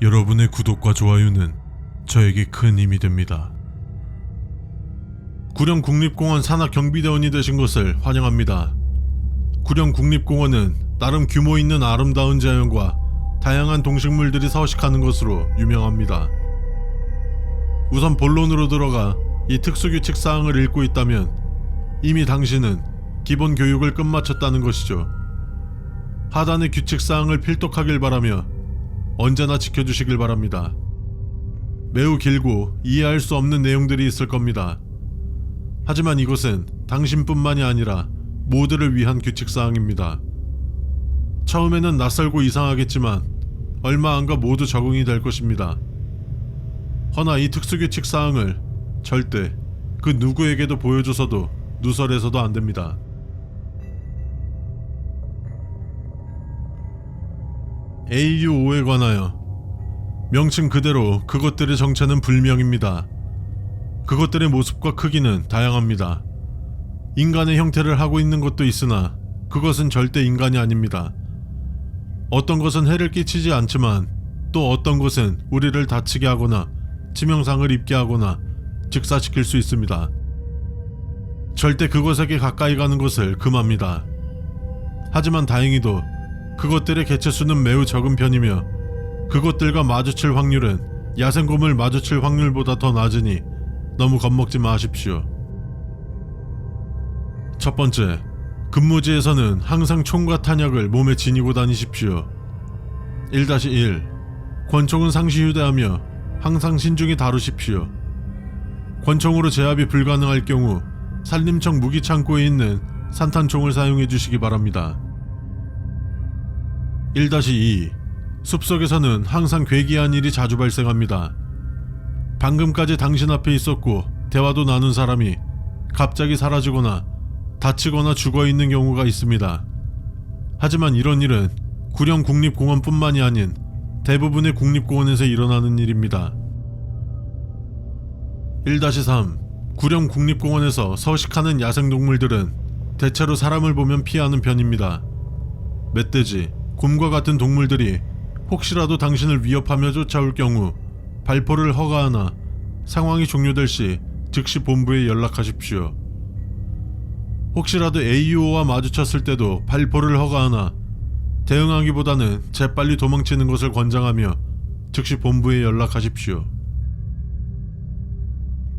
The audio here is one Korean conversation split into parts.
여러분의 구독과 좋아요는 저에게 큰 힘이 됩니다. 구령 국립공원 산악 경비대원이 되신 것을 환영합니다. 구령 국립공원은 나름 규모 있는 아름다운 자연과 다양한 동식물들이 서식하는 것으로 유명합니다. 우선 본론으로 들어가 이 특수규칙 사항을 읽고 있다면 이미 당신은 기본 교육을 끝마쳤다는 것이죠. 하단의 규칙 사항을 필독하길 바라며 언제나 지켜주시길 바랍니다. 매우 길고 이해할 수 없는 내용들이 있을 겁니다. 하지만 이것은 당신뿐만이 아니라 모두를 위한 규칙 사항입니다. 처음에는 낯설고 이상하겠지만 얼마 안가 모두 적응이 될 것입니다. 허나 이 특수규칙 사항을 절대 그 누구에게도 보여줘서도 누설해서도 안 됩니다. AU5에 관하여 명칭 그대로 그것들의 정체는 불명입니다. 그것들의 모습과 크기는 다양합니다. 인간의 형태를 하고 있는 것도 있으나 그것은 절대 인간이 아닙니다. 어떤 것은 해를 끼치지 않지만 또 어떤 것은 우리를 다치게 하거나 치명상을 입게 하거나 직사시킬 수 있습니다. 절대 그것에게 가까이 가는 것을 금합니다. 하지만 다행히도 그것들의 개체수는 매우 적은 편이며 그것들과 마주칠 확률은 야생곰을 마주칠 확률보다 더 낮으니 너무 겁먹지 마십시오. 첫 번째, 근무지에서는 항상 총과 탄약을 몸에 지니고 다니십시오. 1-1. 권총은 상시 휴대하며 항상 신중히 다루십시오. 권총으로 제압이 불가능할 경우 산림청 무기창고에 있는 산탄총을 사용해 주시기 바랍니다. 1-2 숲속에서는 항상 괴기한 일이 자주 발생합니다. 방금까지 당신 앞에 있었고 대화도 나눈 사람이 갑자기 사라지거나 다치거나 죽어 있는 경우가 있습니다. 하지만 이런 일은 구령 국립공원뿐만이 아닌 대부분의 국립공원에서 일어나는 일입니다. 1-3 구령 국립공원에서 서식하는 야생동물들은 대체로 사람을 보면 피하는 편입니다. 멧돼지, 곰과 같은 동물들이 혹시라도 당신을 위협하며 쫓아올 경우 발포를 허가하나 상황이 종료될 시 즉시 본부에 연락하십시오. 혹시라도 AUO와 마주쳤을 때도 발포를 허가하나 대응하기보다는 재빨리 도망치는 것을 권장하며 즉시 본부에 연락하십시오.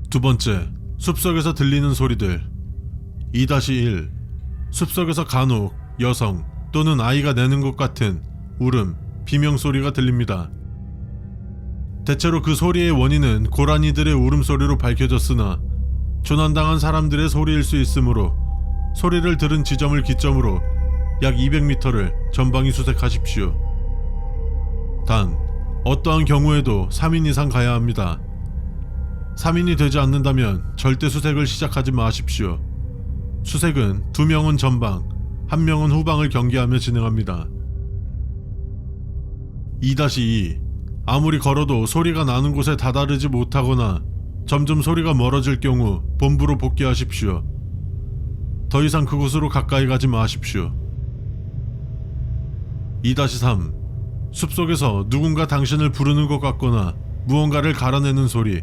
두 번째, 숲속에서 들리는 소리들. 2-1. 숲속에서 간혹 여성 또는 아이가 내는 것 같은 울음, 비명 소리가 들립니다. 대체로 그 소리의 원인은 고라니들의 울음소리로 밝혀졌으나 조난당한 사람들의 소리일 수 있으므로 소리를 들은 지점을 기점으로 약 200m를 전방위 수색하십시오. 단, 어떠한 경우에도 3인 이상 가야 합니다. 3인이 되지 않는다면 절대 수색을 시작하지 마십시오. 수색은 2명은 전방, 1명은 후방을 경계하며 진행합니다. 2-2 아무리 걸어도 소리가 나는 곳에 다다르지 못하거나 점점 소리가 멀어질 경우 본부로 복귀하십시오. 더 이상 그곳으로 가까이 가지 마십시오. 2-3 숲속에서 누군가 당신을 부르는 것 같거나 무언가를 갈아내는 소리,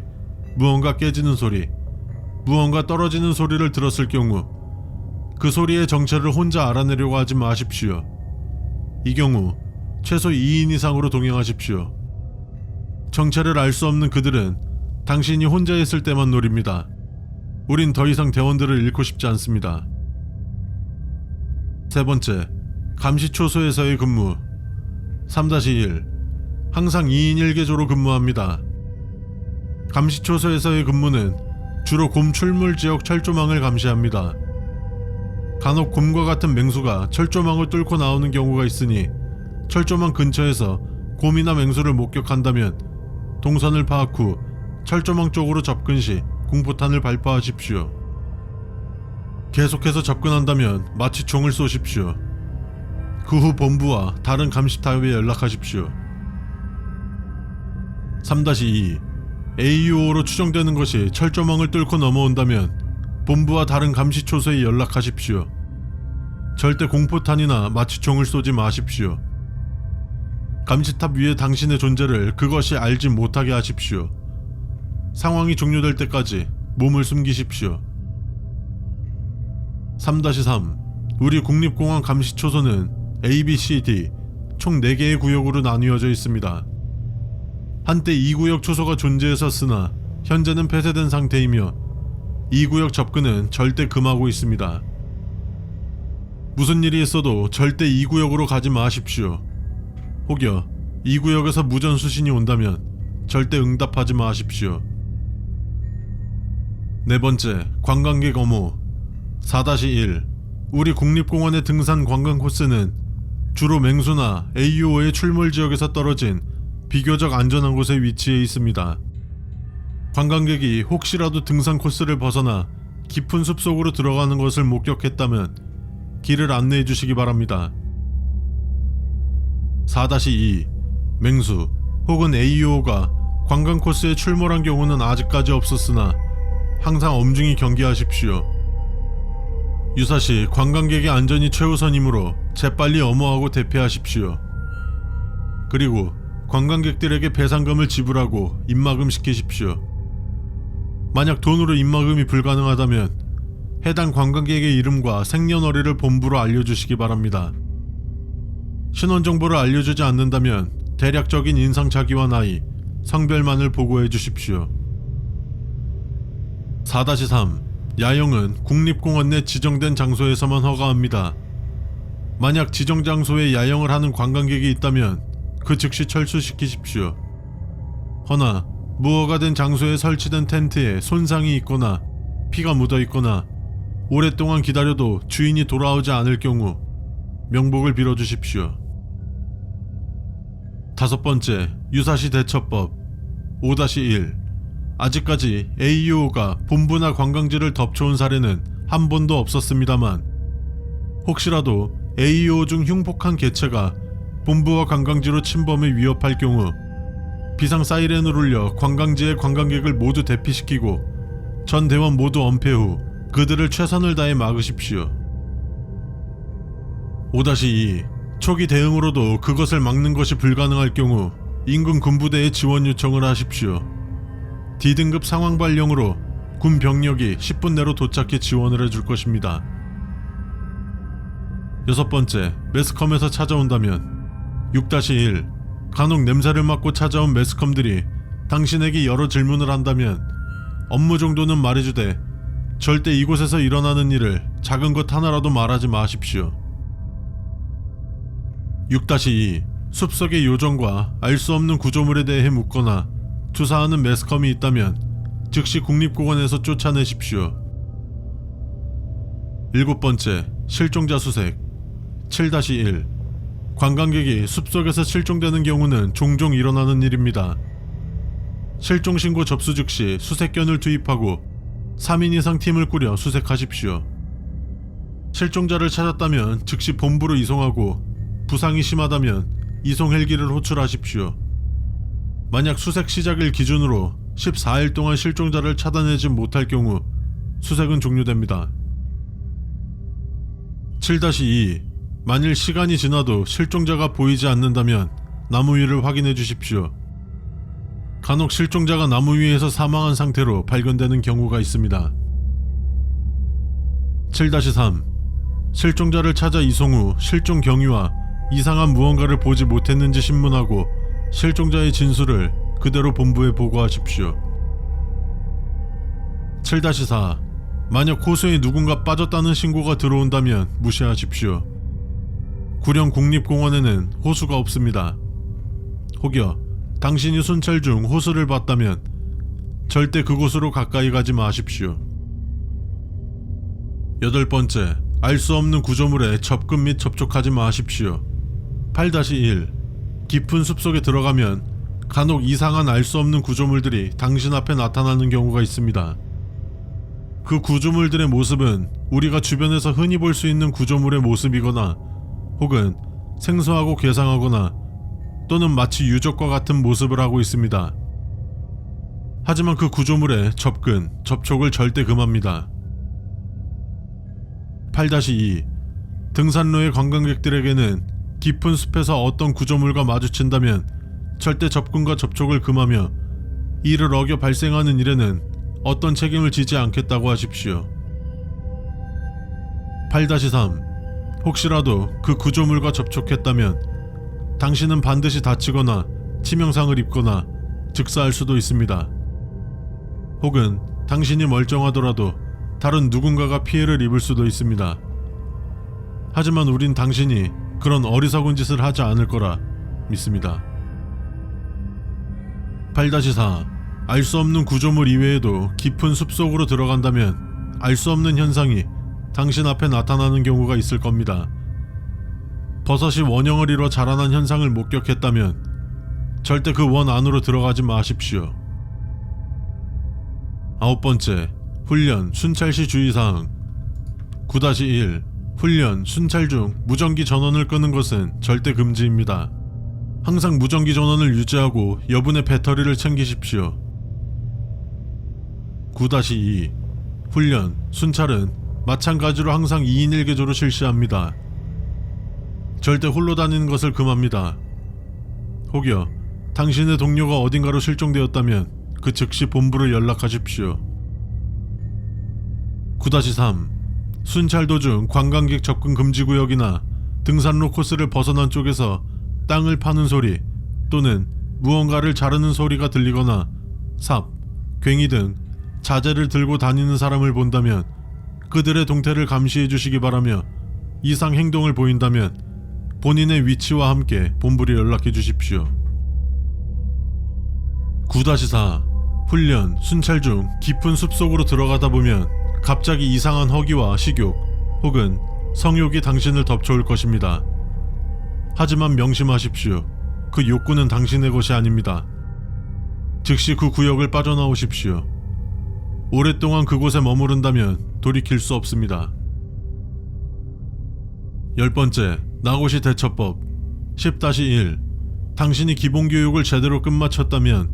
무언가 깨지는 소리, 무언가 떨어지는 소리를 들었을 경우 그 소리의 정체를 혼자 알아내려고 하지 마십시오. 이 경우 최소 2인 이상으로 동행하십시오. 정체를 알 수 없는 그들은 당신이 혼자 있을 때만 노립니다. 우린 더 이상 대원들을 잃고 싶지 않습니다. 세 번째, 감시초소에서의 근무. 3-1. 항상 2인 1개조로 근무합니다. 감시초소에서의 근무는 주로 곰 출몰 지역 철조망을 감시합니다. 간혹 곰과 같은 맹수가 철조망을 뚫고 나오는 경우가 있으니 철조망 근처에서 곰이나 맹수를 목격한다면 동선을 파악 후 철조망 쪽으로 접근 시 공포탄을 발포하십시오. 계속해서 접근한다면 마치 총을 쏘십시오. 그 후 본부와 다른 감시탑에 연락하십시오. 3-2 AUO로 추정되는 것이 철조망을 뚫고 넘어온다면 본부와 다른 감시 초소에 연락하십시오. 절대 공포탄이나 마취총을 쏘지 마십시오. 감시탑 위에 당신의 존재를 그것이 알지 못하게 하십시오. 상황이 종료될 때까지 몸을 숨기십시오. 3-3 우리 국립공원 감시 초소는 A, B, C, D 총 4개의 구역으로 나뉘어져 있습니다. 한때 이 구역 초소가 존재했었으나 현재는 폐쇄된 상태이며 이 구역 접근은 절대 금하고 있습니다. 무슨 일이 있어도 절대 이 구역으로 가지 마십시오. 혹여 이 구역에서 무전 수신이 온다면 절대 응답하지 마십시오. 네 번째, 관광객 엄호 4-1 우리 국립공원의 등산 관광 코스는 주로 맹수나 AUO의 출몰 지역에서 떨어진 비교적 안전한 곳에 위치해 있습니다. 관광객이 혹시라도 등산 코스를 벗어나 깊은 숲 속으로 들어가는 것을 목격했다면 길을 안내해 주시기 바랍니다. 4-2 맹수 혹은 AUO가 관광 코스에 출몰한 경우는 아직까지 없었으나 항상 엄중히 경계하십시오. 유사시 관광객의 안전이 최우선이므로 재빨리 엄호하고 대피하십시오. 그리고 관광객들에게 배상금을 지불하고 입마금 시키십시오. 만약 돈으로 입마금이 불가능하다면 해당 관광객의 이름과 생년월일을 본부로 알려주시기 바랍니다. 신원 정보를 알려주지 않는다면 대략적인 인상착의와 나이, 성별만을 보고해 주십시오. 4-3 야영은 국립공원 내 지정된 장소에서만 허가합니다. 만약 지정 장소에 야영을 하는 관광객이 있다면 그 즉시 철수시키십시오. 허나 무허가 된 장소에 설치된 텐트에 손상이 있거나 피가 묻어 있거나 오랫동안 기다려도 주인이 돌아오지 않을 경우 명복을 빌어 주십시오. 다섯 번째, 유사시 대처법 5-1 아직까지 AUO가 본부나 관광지를 덮쳐온 사례는 한 번도 없었습니다만 혹시라도 AUO 중 흉폭한 개체가 본부와 관광지로 침범해 위협할 경우 비상 사이렌을 울려 관광지의 관광객을 모두 대피시키고 전 대원 모두 엄폐 후 그들을 최선을 다해 막으십시오. 5-2 초기 대응으로도 그것을 막는 것이 불가능할 경우 인근 군부대에 지원 요청을 하십시오. D등급 상황 발령으로 군 병력이 10분 내로 도착해 지원을 해줄 것입니다. 여섯 번째, 매스컴에서 찾아온다면 6-1 간혹 냄새를 맡고 찾아온 매스컴들이 당신에게 여러 질문을 한다면 업무 정도는 말해주되 절대 이곳에서 일어나는 일을 작은 것 하나라도 말하지 마십시오. 6-2 숲속의 요정과 알 수 없는 구조물에 대해 묻거나 조사하는 매스컴이 있다면 즉시 국립공원에서 쫓아내십시오. 일곱 번째, 실종자 수색 7-1 관광객이 숲속에서 실종되는 경우는 종종 일어나는 일입니다. 실종 신고 접수 즉시 수색견을 투입하고 3인 이상 팀을 꾸려 수색하십시오. 실종자를 찾았다면 즉시 본부로 이송하고 부상이 심하다면 이송 헬기를 호출하십시오. 만약 수색 시작일 기준으로 14일 동안 실종자를 찾아내지 못할 경우 수색은 종료됩니다. 7-2 만일 시간이 지나도 실종자가 보이지 않는다면 나무 위를 확인해 주십시오. 간혹 실종자가 나무 위에서 사망한 상태로 발견되는 경우가 있습니다. 7-3 실종자를 찾아 이송 후 실종 경위와 이상한 무언가를 보지 못했는지 신문하고 실종자의 진술을 그대로 본부에 보고하십시오. 7-4 만약 호수에 누군가 빠졌다는 신고가 들어온다면 무시하십시오. 구령 국립공원에는 호수가 없습니다. 혹여 당신이 순찰 중 호수를 봤다면 절대 그곳으로 가까이 가지 마십시오. 여덟 번째, 알 수 없는 구조물에 접근 및 접촉하지 마십시오. 8-1 깊은 숲속에 들어가면 간혹 이상한 알 수 없는 구조물들이 당신 앞에 나타나는 경우가 있습니다. 그 구조물들의 모습은 우리가 주변에서 흔히 볼 수 있는 구조물의 모습이거나 혹은 생소하고 괴상하거나 또는 마치 유적과 같은 모습을 하고 있습니다. 하지만 그 구조물에 접근, 접촉을 절대 금합니다. 8-2 등산로의 관광객들에게는 깊은 숲에서 어떤 구조물과 마주친다면 절대 접근과 접촉을 금하며 이를 어겨 발생하는 일에는 어떤 책임을 지지 않겠다고 하십시오. 8-3 혹시라도 그 구조물과 접촉했다면 당신은 반드시 다치거나 치명상을 입거나 즉사할 수도 있습니다. 혹은 당신이 멀쩡하더라도 다른 누군가가 피해를 입을 수도 있습니다. 하지만 우린 당신이 그런 어리석은 짓을 하지 않을 거라 믿습니다. 8-4 알 수 없는 구조물 이외에도 깊은 숲속으로 들어간다면 알 수 없는 현상이 당신 앞에 나타나는 경우가 있을 겁니다. 버섯이 원형을 이뤄 자라난 현상을 목격했다면 절대 그 원 안으로 들어가지 마십시오. 아홉 번째, 훈련 순찰시 주의사항 9-1 훈련 순찰 중 무전기 전원을 끄는 것은 절대 금지입니다. 항상 무전기 전원을 유지하고 여분의 배터리를 챙기십시오. 9-2 훈련 순찰은 마찬가지로 항상 2인 1개조로 실시합니다. 절대 홀로 다니는 것을 금합니다. 혹여 당신의 동료가 어딘가로 실종되었다면 그 즉시 본부를 연락하십시오. 9-3 순찰 도중 관광객 접근 금지 구역이나 등산로 코스를 벗어난 쪽에서 땅을 파는 소리 또는 무언가를 자르는 소리가 들리거나 삽, 괭이 등 자재를 들고 다니는 사람을 본다면 그들의 동태를 감시해 주시기 바라며 이상 행동을 보인다면 본인의 위치와 함께 본부로 연락해 주십시오. 9-4 훈련, 순찰 중 깊은 숲속으로 들어가다 보면 갑자기 이상한 허기와 식욕 혹은 성욕이 당신을 덮쳐올 것입니다. 하지만 명심하십시오. 그 욕구는 당신의 것이 아닙니다. 즉시 그 구역을 빠져나오십시오. 오랫동안 그곳에 머무른다면 돌이킬 수 없습니다. 열 번째, 나고시 대처법 10-1 당신이 기본교육을 제대로 끝마쳤다면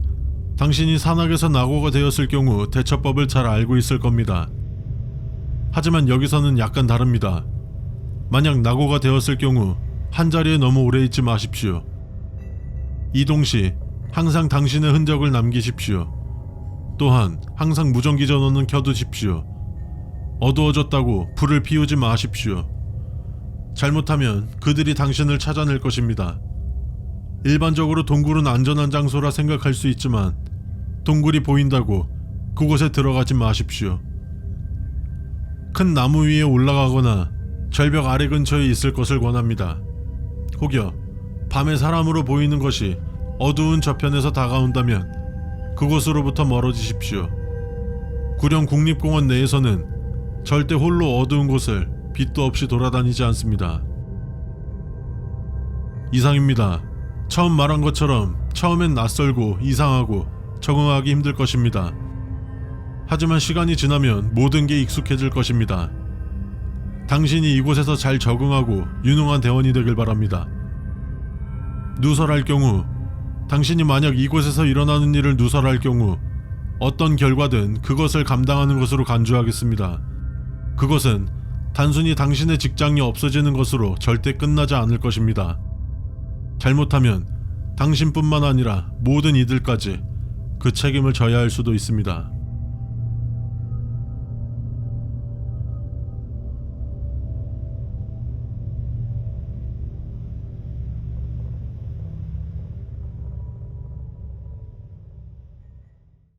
당신이 산악에서 낙오가 되었을 경우 대처법을 잘 알고 있을 겁니다. 하지만 여기서는 약간 다릅니다. 만약 낙오가 되었을 경우 한 자리에 너무 오래 있지 마십시오. 이동 시 항상 당신의 흔적을 남기십시오. 또한 항상 무전기 전원은 켜두십시오. 어두워졌다고 불을 피우지 마십시오. 잘못하면 그들이 당신을 찾아낼 것입니다. 일반적으로 동굴은 안전한 장소라 생각할 수 있지만 동굴이 보인다고 그곳에 들어가지 마십시오. 큰 나무 위에 올라가거나 절벽 아래 근처에 있을 것을 권합니다. 혹여 밤에 사람으로 보이는 것이 어두운 저편에서 다가온다면 그곳으로부터 멀어지십시오. 구령 국립공원 내에서는 절대 홀로 어두운 곳을 빛도 없이 돌아다니지 않습니다. 이상입니다. 처음 말한 것처럼 처음엔 낯설고 이상하고 적응하기 힘들 것입니다. 하지만 시간이 지나면 모든 게 익숙해질 것입니다. 당신이 이곳에서 잘 적응하고 유능한 대원이 되길 바랍니다. 누설할 경우, 당신이 만약 이곳에서 일어나는 일을 누설할 경우 어떤 결과든 그것을 감당하는 것으로 간주하겠습니다. 그것은 단순히 당신의 직장이 없어지는 것으로 절대 끝나지 않을 것입니다. 잘못하면 당신뿐만 아니라 모든 이들까지 그 책임을 져야 할 수도 있습니다.